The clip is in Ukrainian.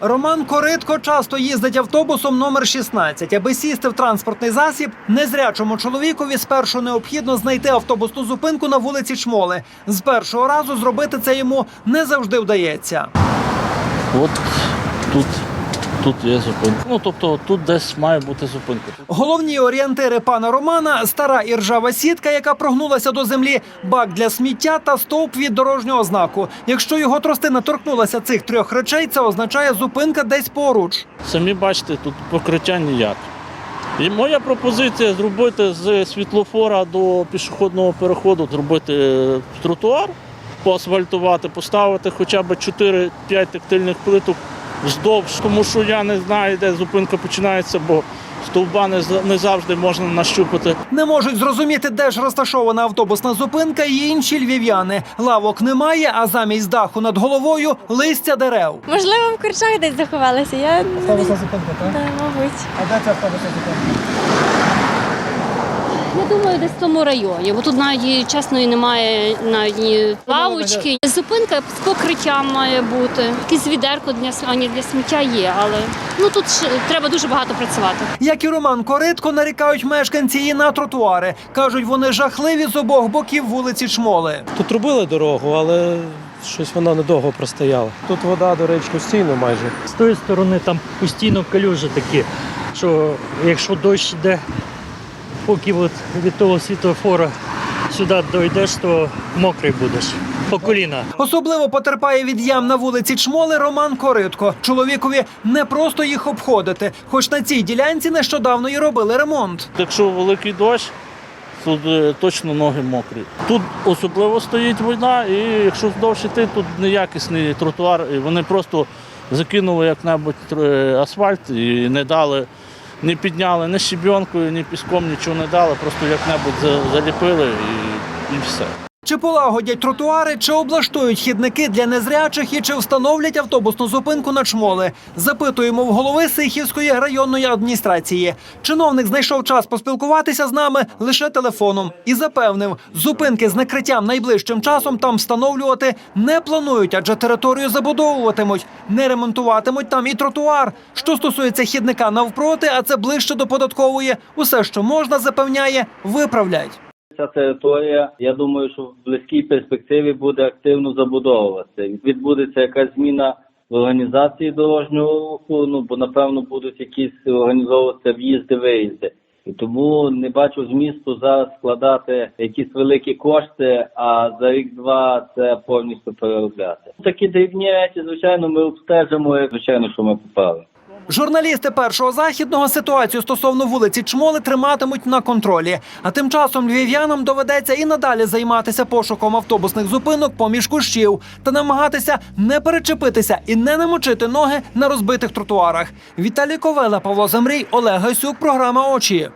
Роман Коритко часто їздить автобусом номер 16. Аби сісти в транспортний засіб, незрячому чоловікові спершу необхідно знайти автобусну зупинку на вулиці Чмоли. З першого разу зробити це йому не завжди вдається. От тут, тут є зупинка. Ну тобто тут десь має бути зупинка. Головні орієнтири пана Романа стара іржава сітка, яка прогнулася до землі, бак для сміття та стовп від дорожнього знаку. Якщо його тростина торкнулася цих трьох речей, це означає зупинка десь поруч. Самі бачите, тут покриття ніяк. І моя пропозиція зробити з світлофора до пішохідного переходу, зробити е, тротуар, поасфальтувати, поставити хоча б 4-5 тактильних плиток вздовж, тому що я не знаю, де зупинка починається, бо стовба не, за- не завжди можна нащупати. Не можуть зрозуміти, де ж розташована автобусна зупинка, і інші львів'яни. Лавок немає, а замість даху над головою листя дерев. Можливо, в корчах десь заховалися. Я не Автобусна зупинка, так? Да, мабуть. А де ця автобусна зупинка? Я думаю, десь в тому районі, бо тут навіть чесно і немає навіть ні лавочки. Зупинка з покриттям має бути. Якесь відерко для с- а, ні, для сміття є, але ну тут ж треба дуже багато працювати. Як і Роман Коритко, нарікають мешканці і на тротуари. Кажуть, вони жахливі з обох боків вулиці Чмоли. Тут робили дорогу, але щось вона недовго простояла. Тут вода до речку стіну майже. З тої сторони там постійно калюжі такі, що якщо дощ йде, поки от від того світлофора сюди дойдеш, то мокрий будеш. По коліна. Особливо потерпає від ям на вулиці Чмоли Роман Коритко. Чоловікові не просто їх обходити, хоч на цій ділянці нещодавно і робили ремонт. Якщо великий дощ, тут е, точно ноги мокрі. Тут особливо стоїть війна, і якщо вдовж іти, тут неякісний тротуар, і вони просто закинули як-небудь е, асфальт і не дали, не підняли ні щебенкою, ні піском, нічого не дали, просто як-небудь за- заліпили і, і все. Чи полагодять тротуари, чи облаштують хідники для незрячих і чи встановлять автобусну зупинку на чмоли? Запитуємо в голови Сихівської районної адміністрації. Чиновник знайшов час поспілкуватися з нами лише телефоном і запевнив, зупинки з накриттям найближчим часом там встановлювати не планують, адже територію забудовуватимуть, не ремонтуватимуть там і тротуар. Що стосується хідника навпроти, а це ближче до податкової, усе, що можна, запевняє, виправлять. Ця територія, я думаю, що в близькій перспективі буде активно забудовуватися. Відбудеться якась зміна в організації дорожнього руху. Ну бо напевно будуть якісь організовуватися в'їзди, виїзди. І тому не бачу змісту зараз складати якісь великі кошти, а за рік-два це повністю переробляти. Такі дрібні речі, звичайно, ми обстежимо, і, звичайно, що ми поправимо. Журналісти першого західного ситуацію стосовно вулиці Чмоли триматимуть на контролі. А тим часом львів'янам доведеться і надалі займатися пошуком автобусних зупинок поміж кущів та намагатися не перечепитися і не намочити ноги на розбитих тротуарах. Віталій Ковела, Павло Замрій, Олег Гайсюк, програма Очі.